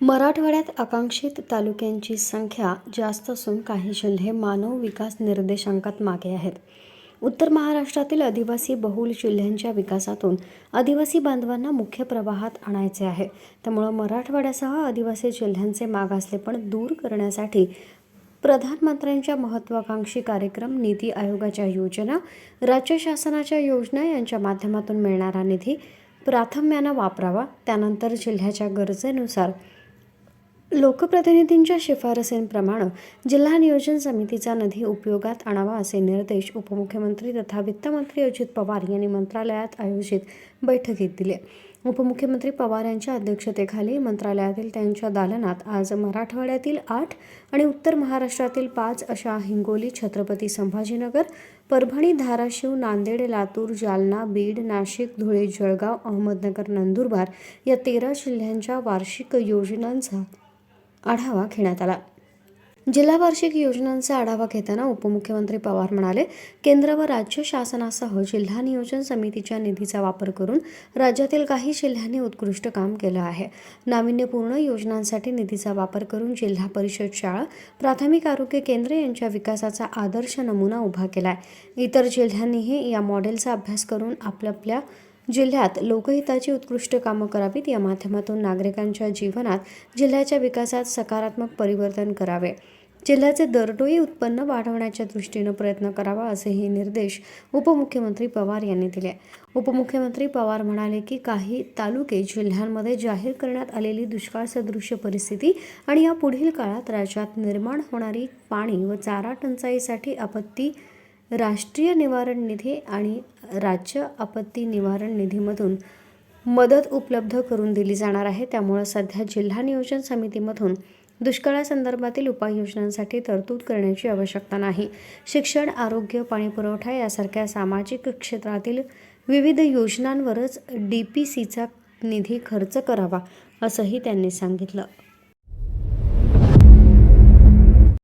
मराठवाड्यात आकांक्षित तालुक्यांची संख्या जास्त असून काही जिल्हे मानव विकास निर्देशांकात मागे आहेत. उत्तर महाराष्ट्रातील आदिवासी बहुल जिल्ह्यांच्या विकासातून आदिवासी बांधवांना मुख्य प्रवाहात आणायचे आहे. त्यामुळं मराठवाड्यासह आदिवासी जिल्ह्यांचे मागासलेपण दूर करण्यासाठी प्रधानमंत्र्यांच्या महत्त्वाकांक्षी कार्यक्रम नीती आयोगाच्या योजना राज्य शासनाच्या योजना यांच्या माध्यमातून मिळणारा निधी प्राथम्यानं वापरावा त्यानंतर जिल्ह्याच्या गरजेनुसार लोकप्रतिनिधींच्या शिफारसींप्रमाणे जिल्हा नियोजन समितीचा निधी उपयोगात आणावा असे निर्देश उपमुख्यमंत्री तथा वित्तमंत्री अजित पवार यांनी मंत्रालयात आयोजित बैठकीत दिले. उपमुख्यमंत्री पवार यांच्या अध्यक्षतेखाली मंत्रालयातील त्यांच्या दालनात आज मराठवाड्यातील आठ आणि उत्तर महाराष्ट्रातील पाच अशा हिंगोली छत्रपती संभाजीनगर परभणी धाराशिव नांदेड लातूर जालना बीड नाशिक धुळे जळगाव अहमदनगर नंदुरबार या तेरा जिल्ह्यांच्या वार्षिक योजनांचा आढावा घेण्यात आला. जिल्हा वार्षिक योजनांचा आढावा घेताना उपमुख्यमंत्री पवार म्हणाले केंद्र व राज्य शासनासह जिल्हा नियोजन समितीच्या निधीचा वापर करून राज्यातील काही जिल्ह्यांनी उत्कृष्ट काम केलं आहे. नाविन्यपूर्ण योजनांसाठी निधीचा वापर करून जिल्हा परिषद शाळा प्राथमिक आरोग्य केंद्र यांच्या विकासाचा आदर्श नमुना उभा केलाय. इतर जिल्ह्यांनीही या मॉडेलचा अभ्यास करून आपल्या जिल्ह्यात लोकहिताची उत्कृष्ट कामं करावीत. या माध्यमातून नागरिकांच्या जीवनात जिल्ह्याच्या विकासात सकारात्मक परिवर्तन करावे. जिल्ह्याचे दरडोई उत्पन्न वाढवण्याच्या दृष्टीनं प्रयत्न करावा असेही निर्देश उपमुख्यमंत्री पवार यांनी दिले. उपमुख्यमंत्री पवार म्हणाले की काही तालुके जिल्ह्यांमध्ये जाहीर करण्यात आलेली दुष्काळ सदृश्य परिस्थिती आणि या पुढील काळात राज्यात निर्माण होणारी पाणी व चारा टंचाईसाठी आपत्ती राष्ट्रीय निवारण निधी आणि राज्य आपत्ती निवारण निधीमधून मदत उपलब्ध करून दिली जाणार आहे. त्यामुळं सध्या जिल्हा नियोजन समितीमधून दुष्काळासंदर्भातील उपाययोजनांसाठी तरतूद करण्याची आवश्यकता नाही. शिक्षण आरोग्य पाणीपुरवठा यासारख्या सामाजिक क्षेत्रातील विविध योजनांवरच डी पी सीचा निधी खर्च करावा असंही त्यांनी सांगितलं.